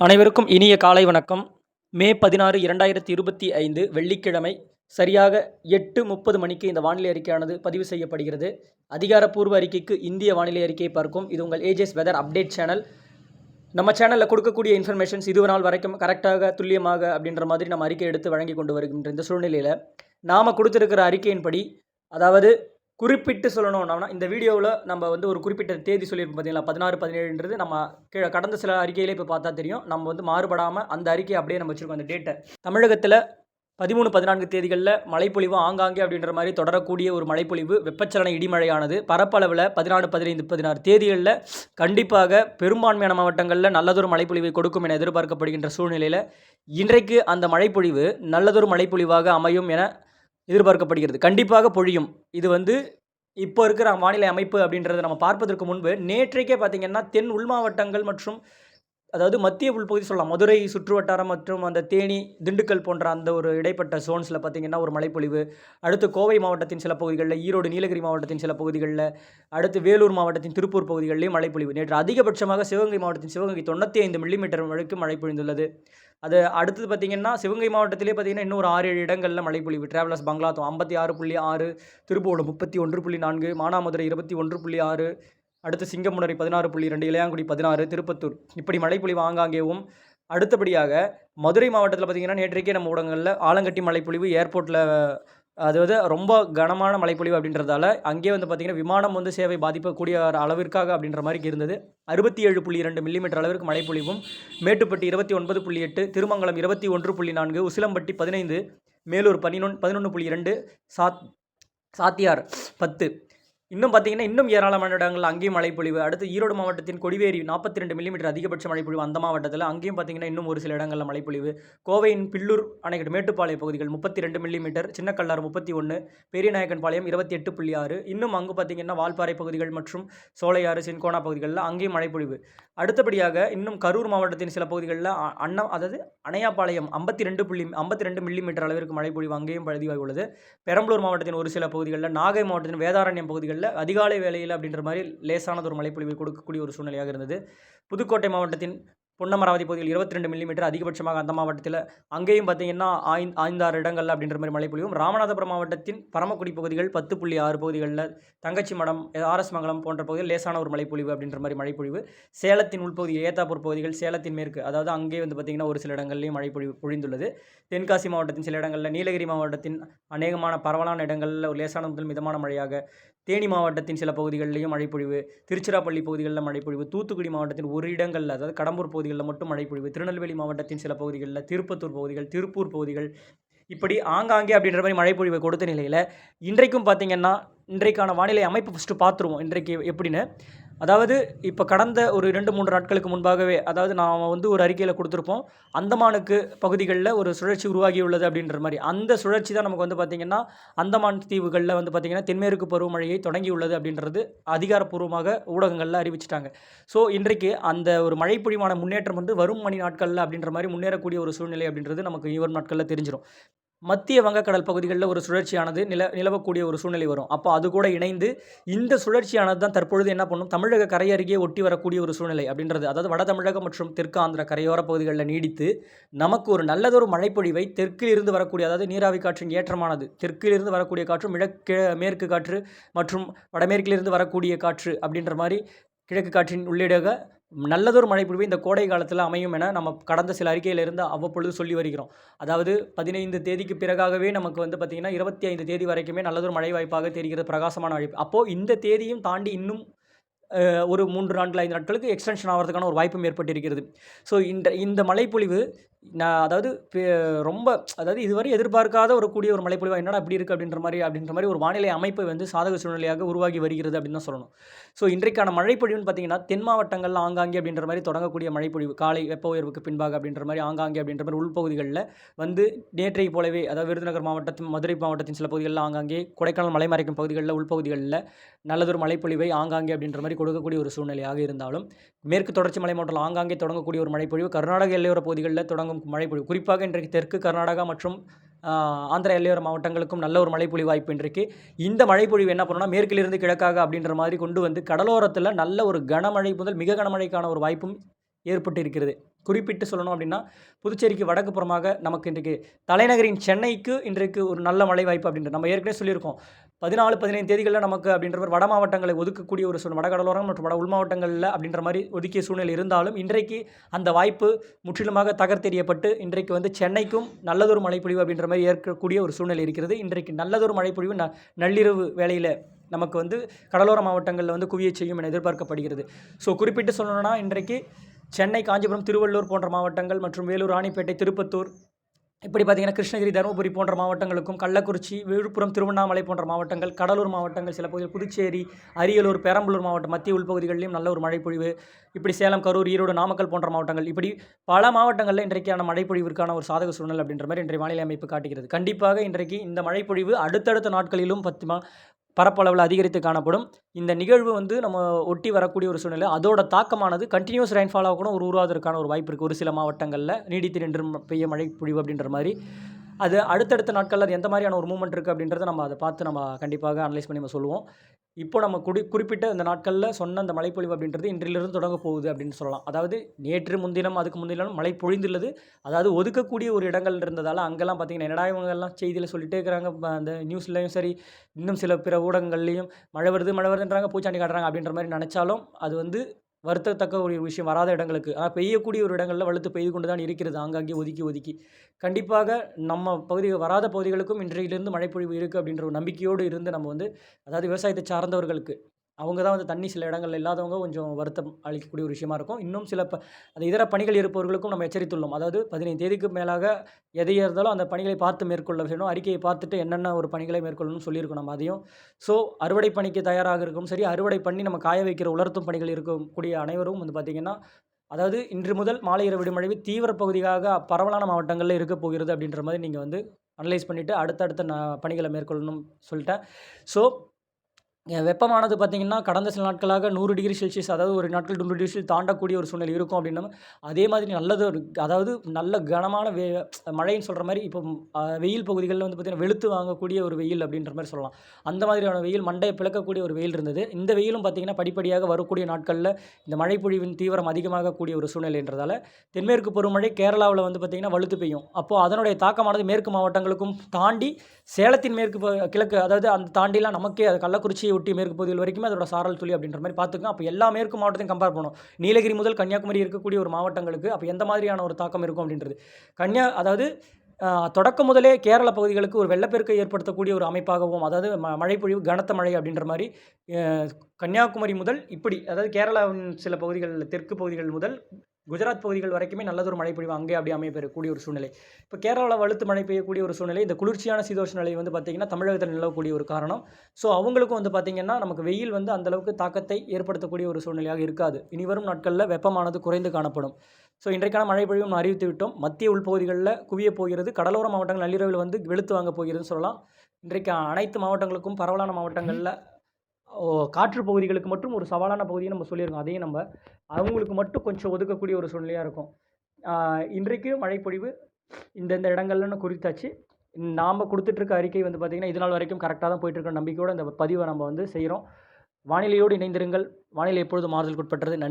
அனைவருக்கும் இனிய காலை வணக்கம். மே பதினாறு இரண்டாயிரத்தி இருபத்தி ஐந்து வெள்ளிக்கிழமை சரியாக எட்டு முப்பது மணிக்கு இந்த வானிலை அறிக்கையானது பதிவு செய்யப்படுகிறது. அதிகாரப்பூர்வ அறிக்கைக்கு இந்திய வானிலை அறிக்கையை பார்க்கும். இது உங்கள் ஏஜஸ் வெதர் அப்டேட் சேனல் நம்ம சேனலில் கொடுக்கக்கூடிய இன்ஃபர்மேஷன்ஸ் இது நாள் வரைக்கும் கரெக்டாக துல்லியமாக அப்படின்ற மாதிரி நம்ம அறிக்கை எடுத்து வழங்கி கொண்டு வருகின்ற இந்த சூழ்நிலையில் நாம் கொடுத்துருக்கிற அறிக்கையின்படி அதாவது குறிப்பிட்டு சொல்லணும்னா இந்த வீடியோவில் நம்ம வந்து ஒரு குறிப்பிட்ட தேதி சொல்லியிருக்கோம் பார்த்தீங்களா பதினாறு பதினேழுன்றது நம்ம கீழே கடந்த சில அறிக்கையிலே இப்போ பார்த்தா தெரியும். நம்ம வந்து மாறுபடாமல் அந்த அறிக்கையை அப்படியே நம்ம வச்சுருக்கோம் அந்த டேட்டை தமிழகத்தில் பதிமூணு பதினான்கு தேதிகளில் மழைப்பொழிவு ஆங்காங்கே அப்படின்ற மாதிரி தொடரக்கூடிய ஒரு மழைப்பொழிவு வெப்பச்சலன இடிமழையானது. பரப்பளவில் பதினாலு பதினைந்து பதினாறு தேதிகளில் கண்டிப்பாக பெரும்பான்மையான மாவட்டங்களில் நல்லதொரு மழைப்பொழிவை கொடுக்கும் என எதிர்பார்க்கப்படுகின்ற சூழ்நிலையில் இன்றைக்கு அந்த மழைப்பொழிவு நல்லதொரு மழைப்பொழிவாக அமையும் என எதிர்பார்க்கப்படுகிறது. கண்டிப்பாக பொழியும். இது வந்து இப்போ இருக்கிற வானிலை அமைப்பு அப்படின்றத நம்ம பார்ப்பதற்கு முன்பு நேற்றைக்கே பார்த்திங்கன்னா தென் உள் மாவட்டங்கள் மற்றும் அதாவது மத்திய உள்பகுதி சொல்லலாம். மதுரை சுற்றுவட்டாரம் மற்றும் அந்த தேனி திண்டுக்கல் போன்ற அந்த ஒரு இடைப்பட்ட சோன்ஸில் பார்த்திங்கன்னா ஒரு மழைப்பொழிவு. அடுத்து கோவை மாவட்டத்தின் சில பகுதிகளில் ஈரோடு நீலகிரி மாவட்டத்தின் சில பகுதிகளில் அடுத்து வேலூர் மாவட்டத்தின் திருப்பூர் பகுதிகளிலேயும் மழைப்பொழிவு. நேற்று அதிகபட்சமாக சிவகங்கை மாவட்டத்தின் சிவகங்கை தொண்ணூற்றி ஐந்து மில்லிமீட்டர் வரைக்கும் மழை பொழிந்துள்ளது அது அடுத்தது பார்த்திங்கன்னா சிவகங்கை மாவட்டத்திலே பார்த்திங்கன்னா இன்னொரு ஆறு ஏழு இடங்களில் மழைப்பொழிவு. டிராவலர்ஸ் பங்களாத்தம் ஐம்பத்தி ஆறு புள்ளி ஆறு திருப்பூர் முப்பத்தி ஒன்று புள்ளி நான்கு மானாமதுரை இருபத்தி ஒன்று புள்ளி ஆறு அடுத்து சிங்கமுனரி பதினாறு புள்ளி ரெண்டு இளையாங்குடி பதினாறு திருப்பத்தூர். இப்படி மழைப்பொழிவு ஆங்காங்கேவும் அடுத்தபடியாக மதுரை மாவட்டத்தில் பார்த்திங்கன்னா நேற்றைக்கே நம்ம ஊடகங்களில் ஆலங்கட்டி மழைப்பொழிவு ஏர்போர்ட்டில் அதாவது ரொம்ப கனமான மழைப்பொழிவு அப்படின்றதால அங்கே வந்து பார்த்திங்கன்னா விமானம் வந்து சேவை பாதிக்கக்கூடிய அளவிற்காக அப்படின்ற மாதிரி இருந்தது. அறுபத்தி ஏழு புள்ளி இரண்டு மில்லிமீட்டர் அளவிற்கு மழைப்பொழிவும். மேட்டுப்பட்டி இருபத்தி ஒன்பது புள்ளி எட்டு திருமங்கலம் இருபத்தி ஒன்று புள்ளி நான்கு உசிலம்பட்டி பதினைந்து மேலூர் பதினொன்று பதினொன்று புள்ளி இரண்டு சாத் சாத்தியார் பத்து. இன்னும் பார்த்தீங்கன்னா இன்னும் ஏராளமான இடங்கள் அங்கேயும் மழைப்பொழிவு. அடுத்து ஈரோடு மாவட்டத்தின் கொடிவேரி நாற்பத்தி ரெண்டு மில்லிமீட்டர் அதிகபட்ச மழைப்பொழிவு அந்த மாவட்டத்தில். அங்கேயும் பார்த்தீங்கன்னா இன்னும் ஒரு சில இடங்களில் மழைப்பொழிவு. கோவையின் பில்லூர் அணைக்கட்டு மேட்டுப்பாளைய பகுதிகள் முப்பத்தி ரெண்டு மில்லிமீட்டர் சின்னக்கல்லார் முப்பத்தி ஒன்று பெரியநாயக்கன்பாளையம் இருபத்தி எட்டு புள்ளி ஆறு. இன்னும் அங்கு பார்த்தீங்கன்னா வால்பாறை பகுதிகள் மற்றும் சோலையாறு சின்கோனா பகுதிகளில் அங்கேயும் மழைப்பொழிவு. அடுத்தபடியாக இன்னும் கரூர் மாவட்டத்தின் சில பகுதிகளில் அண்ணா அதாவது அணையாப்பாளையம் ஐம்பத்தி ரெண்டு புள்ளி ஐம்பத்தி ரெண்டு மில்லிமீட்டர் அளவிற்கு மழைப்பொழிவு அங்கேயும் பதிவாகி உள்ளது பெரம்பலூர் மாவட்டத்தின் ஒரு சில பகுதிகளில் நாகை மாவட்டத்தின் வேதாரண்யம் பகுதிகளில் அதிகாலை வேளையில் அப்படின்ற மாதிரி லேசானது ஒரு மழைப்பொழிவு கொடுக்கக்கூடிய ஒரு சூழ்நிலையாக இருந்தது. புதுக்கோட்டை மாவட்டத்தின் பொன்னமராவதி பகுதியில் இருபத்தி ரெண்டு மில்லிமீட்டர் அதிகபட்சமாக அந்த மாவட்டத்தில். அங்கேயும் பார்த்தீங்கன்னா ஐந்து ஐந்தாறு இடங்கள் அப்படின்ற மாதிரி மழை பொழியும். ராமநாதபுரம் மாவட்டத்தின் பரமக்குடி பகுதிகள் பத்து புள்ளி ஆறு பகுதிகளில் தங்கச்சி மடம் ஆர்எஸ் மங்கலம் போன்ற பகுதியில் லேசான ஒரு மழைப்பொழிவு அப்படின்ற மாதிரி மழைப்பொழிவு சேலத்தின் உள்பகுதி ஏத்தாப்பூர் பகுதிகள் சேலத்தின் மேற்கு அதாவது அங்கே வந்து பார்த்திங்கன்னா ஒரு சில இடங்கள்லையும் மழை பொழிவு பொழிந்துள்ளது. தென்காசி மாவட்டத்தின் சில இடங்களில் நீலகிரி மாவட்டத்தின் அநேகமான பரவலான இடங்களில் ஒரு லேசான முதல் மிதமான மழையாக தேனி மாவட்டத்தின் சில பகுதிகளிலையும் மழைப்பொழிவு திருச்சிராப்பள்ளி பகுதிகளில் மழைப்பொழிவு தூத்துக்குடி மாவட்டத்தின் ஒரு இடங்களில் அதாவது கடம்பூர் பகுதிகள் பகுதிகளில் மட்டும் மழைப்பொழிவு. திருநெல்வேலி மாவட்டத்தின் சில பகுதிகளில் திருப்பத்தூர் பகுதிகள் திருப்பூர் பகுதிகள் இப்படி ஆங்காங்கே அப்படின்ற மாதிரி மழைப்பொழிவை கொடுத்த நிலையில் இன்றைக்கும் பார்த்திங்கன்னா இன்றைக்கான வானிலை அமைப்பு ஃபஸ்ட்டு பார்த்துருவோம். இன்றைக்கு எப்படின்னு? அதாவது இப்போ கடந்த ஒரு ரெண்டு மூன்று நாட்களுக்கு முன்பாகவே அதாவது நாம் வந்து ஒரு அறிக்கையில் கொடுத்துருப்போம் அந்தமானுக்கு பகுதிகளில் ஒரு சுழற்சி உருவாகியுள்ளது அப்படின்ற மாதிரி. அந்த சுழற்சி தான் நமக்கு வந்து பார்த்திங்கன்னா அந்தமான் தீவுகளில் வந்து பார்த்திங்கன்னா தென்மேற்கு பருவமழையை தொடங்கியுள்ளது அப்படின்றது அதிகாரப்பூர்வமாக ஊடகங்களில் அறிவிச்சிட்டாங்க. ஸோ இன்றைக்கு அந்த ஒரு மழைப்பொழிவான முன்னேற்றம் வந்து வரும் மணி நாட்களில் அப்படின்ற மாதிரி முன்னேறக்கூடிய ஒரு சூழ்நிலை அப்படின்றது நமக்கு இவர் நாட்களில் தெரிஞ்சிடும் மத்திய வங்கக்கடல் பகுதிகளில் ஒரு சுழற்சியானது நில நிலவக்கூடிய ஒரு சூழ்நிலை வரும். அப்போ அது கூட இணைந்து இந்த சுழற்சியானது தான் தற்பொழுது என்ன பண்ணும்? தமிழக கரை அருகே ஒட்டி வரக்கூடிய ஒரு சூழ்நிலை அப்படின்றது. அதாவது வட தமிழகம் மற்றும் தெற்கு ஆந்திர கரையோர பகுதிகளில் நீடித்து நமக்கு ஒரு நல்லதொரு மழைப்பொழிவை தெற்கில் இருந்து வரக்கூடிய அதாவது நீராவி காற்றின் ஏற்றமானது தெற்கில் இருந்து வரக்கூடிய காற்று மிழக்க மேற்கு காற்று மற்றும் வடமேற்கிலிருந்து வரக்கூடிய காற்று அப்படின்ற மாதிரி கிழக்கு காற்றின் உள்ளிடாக நல்லதொரு மழைப்பொழிவு இந்த கோடை காலத்தில் அமையும் என நம்ம கடந்த சில அறிக்கையிலிருந்து அவ்வப்பொழுது சொல்லி வருகிறோம். அதாவது பதினைந்து தேதிக்கு பிறகாகவே நமக்கு வந்து பார்த்திங்கன்னா இருபத்தி ஐந்து தேதி வரைக்குமே நல்லதொரு மழை வாய்ப்பாக தெரிகிறது பிரகாசமான வாய்ப்பு. அப்போது இந்த தேதியும் தாண்டி இன்னும் ஒரு மூன்று நான்கு ஐந்து நாட்களுக்கு எக்ஸ்டென்ஷன் ஆகிறதுக்கான ஒரு வாய்ப்பும் ஏற்பட்டிருக்கிறது. ஸோ இந்த இந்த மழைப்பொழிவு நான் அதாவது ரொம்ப அதாவது இதுவரை எதிர்பார்க்காத ஒரு கூடிய ஒரு மழைப்பொழிவாக என்னடா அப்படி இருக்குது அப்படின்ற மாதிரி அப்படின்ற மாதிரி ஒரு வானிலை அமைப்பை வந்து சாதக சூழ்நிலையாக உருவாகி வருகிறது அப்படின்னு தான் சொல்லணும். ஸோ இன்றைக்கான மழைப்பொழிவுன்னு பார்த்தீங்கன்னா தென் மாவட்டங்களில் ஆங்காங்கே அப்படின்ற மாதிரி தொடங்கக்கூடிய மழைப்பொழிவு காலை வெப்ப உயர்வுக்கு பின்பாக அப்படின்ற மாதிரி ஆங்காங்கே அப்படின்ற மாதிரி உள்பகுதிகளில் வந்து நேற்றை போலவே அதாவது விருதுநகர் மாவட்டத்தின் மதுரை மாவட்டத்தின் சில பகுதிகளில் ஆங்காங்கே கொடைக்கானல் மலை மறைக்கும் பகுதிகளில் உள்பகுதிகளில் நல்லதொரு மழைப்பொழிவை ஆங்காங்கே அப்படின்ற மாதிரி கொடுக்கக்கூடிய ஒரு சூழ்நிலையாக இருந்தாலும் மேற்கு தொடர்ச்சி மலை மாவட்டத்தில் ஆங்காங்கே தொடங்கக்கூடிய ஒரு மழைப்பொழிவு கர்நாடக எல்லையோர பகுதிகளில் தொடங்க அங்கங்கும் மழை பொழிவு குறிப்பாக இன்றைக்கு தெற்கு கர்நாடகா மற்றும் ஆந்திர எல்லையோர மாவட்டங்களுக்கும் நல்ல ஒரு மழைப்பொழிவு வாய்ப்பு இன்றைக்கு. இந்த மழைப்பொழிவு என்ன பண்ணணும்னா மேற்கிலிருந்து கிழக்காக அப்படின்ற மாதிரி கொண்டு வந்து கடலோரத்தில் நல்ல ஒரு கனமழை முதல் மிக கனமழைக்கான ஒரு வாய்ப்பும் ஏற்பட்டு இருக்கிறது குறிப்பிட்டு சொல்லணும் அப்படின்னா புதுச்சேரிக்கு வடக்கு புறமாக நமக்கு இன்றைக்கு தலைநகரின் சென்னைக்கு இன்றைக்கு ஒரு நல்ல மழை வாய்ப்பு அப்படின்ற நம்ம ஏற்கனவே சொல்லியிருக்கோம். பதினாலு பதினைந்து தேதிகளில் நமக்கு அப்படின்ற மாதிரி வட மாவட்டங்களை ஒதுக்கக்கூடிய ஒரு சூழ்நிலை வடகடலோரம் மற்றும் வட உள் மாவட்டங்களில் அப்படின்ற மாதிரி ஒதுக்கிய சூழ்நிலை இருந்தாலும் இன்றைக்கு அந்த வாய்ப்பு முற்றிலுமாக தகர்த்தெறியப்பட்டு இன்றைக்கு வந்து சென்னைக்கும் நல்லதொரு மழைப்பொழிவு அப்படின்ற மாதிரி ஏற்கக்கூடிய ஒரு சூழ்நிலை இருக்கிறது. இன்றைக்கு நல்லதொரு மழைப்பொழிவு ந நள்ளிரவு வேளையில் நமக்கு வந்து கடலோர மாவட்டங்களில் வந்து குவிய செய்யும் என எதிர்பார்க்கப்படுகிறது. ஸோ குறிப்பிட்டு சொல்லணும்னா இன்றைக்கு சென்னை காஞ்சிபுரம் திருவள்ளூர் போன்ற மாவட்டங்கள் மற்றும் வேலூர் ராணிப்பேட்டை திருப்பத்தூர் இப்படி பார்த்தீங்கன்னா கிருஷ்ணகிரி தருமபுரி போன்ற மாவட்டங்களுக்கும் கள்ளக்குறிச்சி விழுப்புரம் திருவண்ணாமலை போன்ற மாவட்டங்கள் கடலூர் மாவட்டங்கள் சில பகுதிகள் புதுச்சேரி அரியலூர் பெரம்பலூர் மாவட்டம் மத்திய உள்பகுதிகளிலும் நல்ல ஒரு மழைப்பொழிவு. இப்படி சேலம் கரூர் ஈரோடு நாமக்கல் போன்ற மாவட்டங்கள் இப்படி பல மாவட்டங்களில் இன்றைக்கான மழைப்பொழிவிற்கான ஒரு சாதக சூழ்நிலை அப்படின்ற மாதிரி இன்றைய வானிலை அமைப்பு காட்டுகிறது. கண்டிப்பாக இன்றைக்கு இந்த மழைப்பொழிவு அடுத்தடுத்த நாட்களிலும் பத்து மா பரப்பளவில் அதிகரித்து காணப்படும். இந்த நிகழ்வு வந்து நம்ம ஒட்டி வரக்கூடிய ஒரு சூழ்நிலை அதோட தாக்கமானது கண்டினியூஸ் ரெயின்ஃபாலாக கூட ஒரு உருவாவதற்கான ஒரு வாய்ப்பு இருக்குது ஒரு சில மாவட்டங்களில் நீடித்து நின்று பெய்ய மழை பொழிவு அப்படின்ற மாதிரி. அது அடுத்தடுத்த நாட்களில் அது எந்த மாதிரியான ஒரு மூமெண்ட் இருக்குது அப்படின்றத நம்ம அதை பார்த்து நம்ம கண்டிப்பாக அனலைஸ் பண்ணி நம்ம சொல்லுவோம். இப்போ நம்ம குடி குறிப்பிட்ட இந்த நாட்களில் சொன்ன அந்த மழைப்பொழிவு அப்படின்றது இன்றிலிருந்து தொடங்க போகுது அப்படின்னு சொல்லலாம். அதாவது நேற்று முன்தினம் அதுக்கு முன்தினம் மழை பொழிந்துள்ளது. அதாவது ஒதுக்கக்கூடிய ஒரு இடங்கள் இருந்ததால் அங்கெல்லாம் பார்த்தீங்கன்னா என்னடா இவங்கெல்லாம் செய்தியில் சொல்லிட்டே இருக்கிறாங்க. அந்த நியூஸ்லையும் சரி இன்னும் சில பிற ஊடகங்கள்லேயும் மழை வருது மழை வருதுன்றாங்க பூச்சாண்டி காட்டுறாங்க அப்படின்ற மாதிரி நினச்சாலும் அது வந்து வருத்தத்தக்க ஒரு விஷயம் வராத இடங்களுக்கு ஆனால் பெய்யக்கூடிய ஒரு இடங்களில் வலுத்து பெய்து கொண்டு தான் இருக்கிறது. ஆங்காங்கே ஒதுக்கி ஒதுக்கி. கண்டிப்பாக நம்ம பகுதி வராத பகுதிகளுக்கும் இன்றையிலிருந்து மழைப்பொழிவு இருக்குது அப்படின்ற ஒரு நம்பிக்கையோடு இருந்து நம்ம வந்து அதாவது விவசாயத்தை சார்ந்தவர்களுக்கு அவங்க தான் வந்து தண்ணி சில இடங்கள் இல்லாதவங்க கொஞ்சம் வருத்தம் அளிக்கக்கூடிய ஒரு விஷயமா இருக்கும். இன்னும் சில ப அந்த இதர பணிகள் இருப்பவர்களுக்கும் நம்ம எச்சரித்துள்ளோம். அதாவது பதினைந்து தேதிக்கு மேலாக எதை இருந்தாலும் அந்த பணிகளை பார்த்து மேற்கொள்ள வேணும் அறிக்கையை பார்த்துட்டு என்னென்ன ஒரு பணிகளை மேற்கொள்ளணும்னு சொல்லியிருக்கோம் நம்ம அதையும். ஸோ அறுவடை பணிக்கு தயாராக இருக்கும் சரி அறுவடை பண்ணி நம்ம காய வைக்கிற உலர்த்தும் பணிகள் இருக்கக்கூடிய அனைவரும் வந்து பார்த்திங்கன்னா அதாவது இன்று முதல் மாலை இரவு விடுமழைவு தீவிர பகுதியாக பரவலான மாவட்டங்களில் இருக்க போகிறது அப்படின்ற மாதிரி நீங்கள் வந்து அனலைஸ் பண்ணிவிட்டு அடுத்தடுத்த ந பணிகளை மேற்கொள்ளணும் சொல்லிட்டேன். ஸோ வெப்பமானது பார்த்திங்கன்னா கடந்த சில நாட்களாக நூறு டிகிரி செல்சியஸ் அதாவது ஒரு நாட்கள் நூறு டிகிரி தாண்டக்கூடிய ஒரு சூழ்நிலை இருக்கும் அப்படின்னா அதே மாதிரி நல்லது ஒரு அதாவது நல்ல கனமான வே மழைன்னு சொல்கிற மாதிரி இப்போ வெயில் பகுதிகளில் வந்து பார்த்திங்கன்னா வெளுத்து வாங்கக்கூடிய ஒரு வெயில் அப்படின்ற மாதிரி சொல்லலாம். அந்த மாதிரியான வெயில் மண்டையை பிளக்கக்கூடிய ஒரு வெயில் இருந்தது. இந்த வெயிலும் பார்த்திங்கன்னா படிப்படியாக வரக்கூடிய நாட்களில் இந்த மழைப்பொழிவின் தீவிரம் அதிகமாகக்கூடிய ஒரு சூழ்நிலைன்றதால தென்மேற்கு பருவமழை கேரளாவில் வந்து பார்த்திங்கன்னா வலுத்து பெய்யும். அப்போது அதனுடைய தாக்கமானது மேற்கு மாவட்டங்களுக்கும் தாண்டி சேலத்தின் மேற்கு கிழக்கு அதாவது அந்த தாண்டிலாம் நமக்கே அது கள்ளக்குறிச்சி ஒட்டி மேற்கு பகுதிகள் வரைக்கும் அதோட சாரல் துளி அப்படின்ற மாதிரி பார்த்துக்கோங்க. அப்போ எல்லா மேற்கு மாவட்டத்தையும் கம்பேர் பண்ணும் நீலகிரி முதல் கன்னியாகுமரி இருக்கக்கூடிய ஒரு மாவட்டங்களுக்கு அப்போ எந்த மாதிரியான ஒரு தாக்கம் இருக்கும் அப்படின்றது. கன்னியா அதாவது தொடக்கம் முதலே கேரள பகுதிகளுக்கு ஒரு வெள்ளப்பெருக்கை ஏற்படுத்தக்கூடிய ஒரு அமைப்பாகவும் அதாவது ம மழைப்பொழிவு கனத்த மழை அப்படின்ற மாதிரி கன்னியாகுமரி முதல் இப்படி அதாவது கேரளாவின் சில பகுதிகள் தெற்கு பகுதிகள் முதல் குஜராத் பகுதிகள் வரைக்குமே நல்லதொரு மழை பொழிவு அங்கே அப்படி அமையப்பெறக்கூடிய ஒரு சூழ்நிலை. இப்போ கேரளாவில் வலுத்து மழை பெய்யக்கூடிய ஒரு சூழ்நிலை இந்த குளிர்ச்சியான சீதோஷ நிலை வந்து பார்த்திங்கன்னா தமிழகத்தில் நிலவக்கூடிய ஒரு காரணம். ஸோ அவங்களுக்கும் வந்து பார்த்திங்கன்னா நமக்கு வெயில் வந்து அந்த அளவுக்கு தாக்கத்தை ஏற்படுத்தக்கூடிய ஒரு சூழ்நிலையாக இருக்காது. இனி வரும் நாட்களில் வெப்பமானது குறைந்து காணப்படும். ஸோ இன்றைக்கான மழை பொழிவும் நாம் அறிவித்து விட்டோம். மத்திய உள்பகுதிகளில் குவிய போகிறது கடலோர மாவட்டங்கள் நள்ளிரவில் வந்து வெளுத்து வாங்க போகிறதுன்னு சொல்லலாம். இன்றைக்கு அனைத்து மாவட்டங்களுக்கும் பரவலான மாவட்டங்களில் காற்று பகுதிகளுக்கு மட்டும் ஒரு சவாலான பகுதியை நம்ம சொல்லியிருக்கோம். அதையும் நம்ம அவங்களுக்கு மட்டும் கொஞ்சம் ஒதுக்கக்கூடிய ஒரு சூழ்நிலையாக இருக்கும். இன்றைக்கு மழைப்பொழிவு இந்தந்த இடங்கள்லன்னு குறித்தாச்சு. நாம் கொடுத்துட்ருக்க அறிக்கை வந்து பார்த்திங்கன்னா இது நாள் வரைக்கும் கரெக்டாக தான் போயிட்டுருக்க நம்பிக்கையோடு இந்த பதிவை நம்ம வந்து செய்கிறோம் வானிலையோடு இணைந்திருங்கள். வானிலை எப்பொழுது மாறுதலுக்குட்பட்டது. நன்றி.